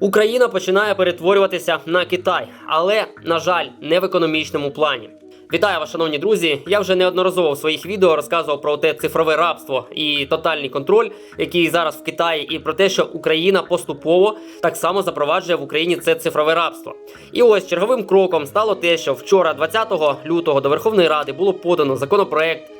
Україна починає перетворюватися на Китай, але на жаль, не в економічному плані. Вітаю вас, шановні друзі. Я вже неодноразово в своїх відео розказував про те цифрове рабство і тотальний контроль, який зараз в Китаї, і про те, що Україна поступово так само запроваджує в Україні це цифрове рабство. І ось черговим кроком стало те, що вчора, 20 лютого, до Верховної Ради було подано законопроект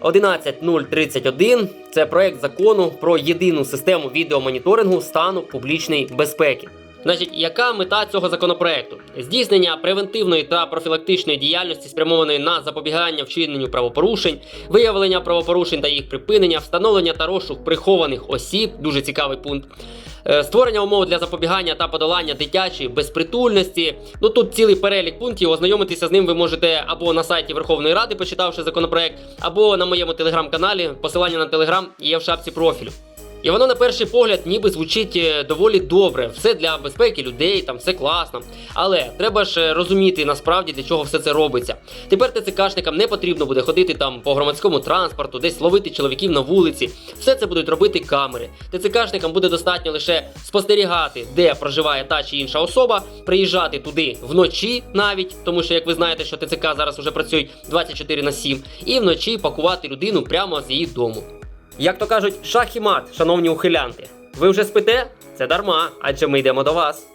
11031 це проект закону про єдину систему відеомоніторингу стану публічної безпеки. Значить, яка мета цього законопроекту? Здійснення превентивної та профілактичної діяльності, спрямованої на запобігання вчиненню правопорушень, виявлення правопорушень та їх припинення, встановлення та розшук прихованих осіб, дуже цікавий пункт. Е, Створення умов для запобігання та подолання дитячої безпритульності. Ну тут цілий перелік пунктів. Ознайомитися з ним ви можете або на сайті Верховної Ради, почитавши законопроект, або на моєму телеграм-каналі. Посилання на телеграм є в шапці профілю. І воно на перший погляд ніби звучить е, доволі добре. Все для безпеки людей, там все класно. Але треба ж е, розуміти насправді для чого все це робиться. Тепер ТЦКшникам не потрібно буде ходити там по громадському транспорту, десь ловити чоловіків на вулиці. Все це будуть робити камери. ТЦКшникам буде достатньо лише спостерігати, де проживає та чи інша особа, приїжджати туди вночі навіть, тому що як ви знаєте, що ТЦК зараз уже працюють 24 на 7, і вночі пакувати людину прямо з її дому. Як то кажуть, шах і мат, шановні ухилянти. Ви вже спите? Це дарма, адже ми йдемо до вас.